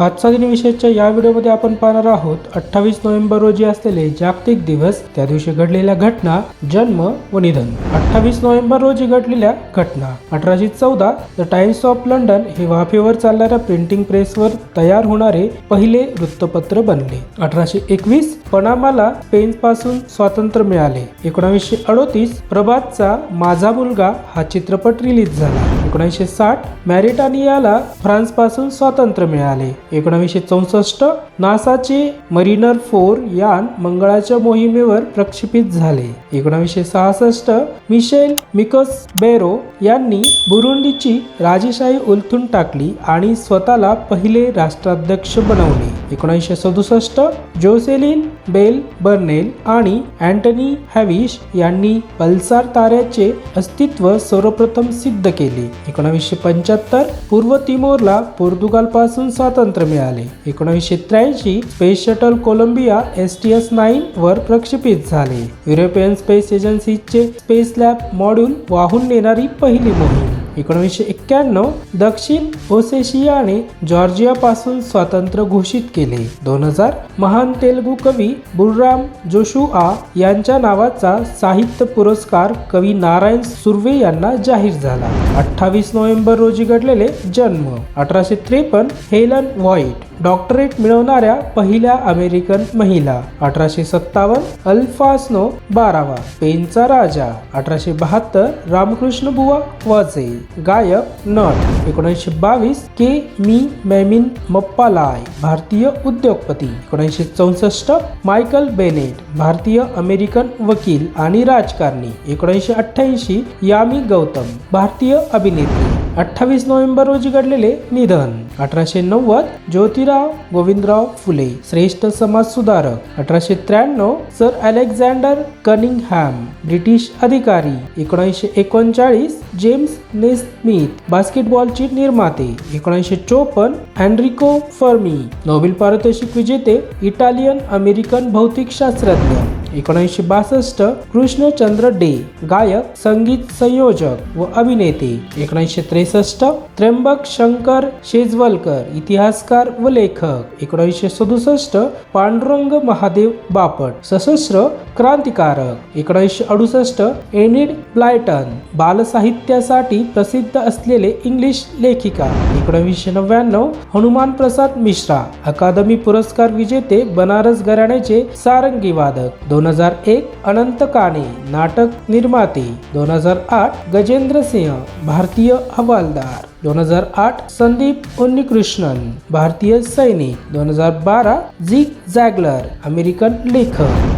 आजचा दिन विषयाच्या या व्हिडिओमध्ये आपण पाहणार आहोत अठ्ठावीस नोव्हेंबर रोजी असलेले जागतिक दिवस त्या दिवशी घडलेल्या घटना जन्म व निधन. अठ्ठावीस नोव्हेंबर रोजी घडलेल्या घटना. अठराशे चौदा द टाइम्स ऑफ लंडन हे वाफेवर चालणाऱ्या प्रिंटिंग प्रेसवर तयार होणारे पहिले वृत्तपत्र बनले. अठराशे एकवीस पनामाला स्पेन पासून स्वातंत्र्य मिळाले. एकोणावीसशे अडोतीस प्रभातचा माझा मुलगा हा चित्रपट रिलीज झाला. एकोणीसशे साठ मॅरिटानियाला फ्रान्सपासून स्वातंत्र्य मिळाले. एकोणावीसशे चौसष्ट नासाचे मरिनर फोर यान मंगळाच्या मोहिमेवर प्रक्षेपित झाले. एकोणावीसशे सहासष्ट मिशेल मिकस बेरो यांनी बुरुंडीची राजेशाही उलथून टाकली आणि स्वतःला पहिले राष्ट्राध्यक्ष बनवले. एकोणीसशे सदुसष्ट जोसेलिन बेल बर्नेल आणि अँटनी हॅविश यांनी पल्सार ताऱ्याचे अस्तित्व सर्वप्रथम सिद्ध केले. एकोणावीसशे पंच्याहत्तर पूर्व तिमोरला पोर्तुगालपासून स्वातंत्र्य मिळाले. एकोणीसशे त्र्याऐंशी space shuttle Columbia S T S nine वर प्रक्षेपित झाले. युरोपियन स्पेस एजन्सीचे स्पेस लॅब मॉड्यूल वाहून नेणारी पहिली मोहीम. एकोणीसशे एक्क्याण्णव दक्षिण ओसेशियाने जॉर्जियापासून स्वातंत्र्य घोषित केले. दोन हजार महान तेलुगू कवी बुर्राम जोशुआ यांच्या नावाचा साहित्य पुरस्कार कवी नारायण सुर्वे यांना जाहीर झाला. अठ्ठावीस नोव्हेंबर रोजी घडलेले जन्म. अठराशे त्रेपन्न हेलन व्हाईट. डॉक्टरेट मिळवणाऱ्या पहिल्या अमेरिकन महिला अठराशे सत्तावन्न अल्फास्नो बारावा पेनचा राजा अठराशे बहात्तर रामकृष्ण बुवा वाजे गायक नट एकोणीसशे बावीस के मी मैमिन मप्पालाय भारतीय उद्योगपती एकोणीसशे चौसष्ट मायकल बेनेट भारतीय अमेरिकन वकील आणि राजकारणी एकोणीसशे अठ्ठ्याऐंशी यामी गौतम भारतीय अभिनेत्री. अठ्ठावीस नोव्हेंबर रोजी घडलेले निधन. अठराशे नव्वद ज्योतिराव गोविंदराव फुले श्रेष्ठ समाज सुधारक. अठराशे त्र्याण्णव सर अलेक्झांडर कनिंगहॅम ब्रिटिश अधिकारी. एकोणीसशे एकोणचाळीस जेम्स नेस्मिथ बास्केटबॉलचे निर्माते. एकोणीसशे चोपन्न अँड्रिको फर्मी नोबेल पारितोषिक विजेते इटालियन अमेरिकन भौतिकशास्त्रज्ञ. एकोणीसशे बासष्ट कृष्णचंद्र डे गायक संगीत संयोजक व अभिनेते. एकोणीसशे त्रेसष्ट त्र्यंबक शंकर शेजवलकर इतिहासकार व लेखक. एकोणीसशे सदुसष्ट पांडुरंग महादेव बापट. सशस्त्र क्रांतिकारक एकोणीसशे अडुसष्ट एनिड ब्लायटन बालसाहित्यासाठी प्रसिद्ध असलेले इंग्लिश लेखिका. एकोणीसशे नव्याण्णव हनुमान प्रसाद मिश्रा अकादमी पुरस्कार विजेते बनारस घराण्याचे सारंगी वादक. दोन हजार एक अनंत काणे नाटक निर्माते. दोन हजार आठ गजेंद्र सिंह भारतीय हवालदार. दोन हजार आठ संदीप उन्नीकृष्णन भारतीय सैनिक. दोन हजार बारा झिक जॅगलर अमेरिकन लेखक.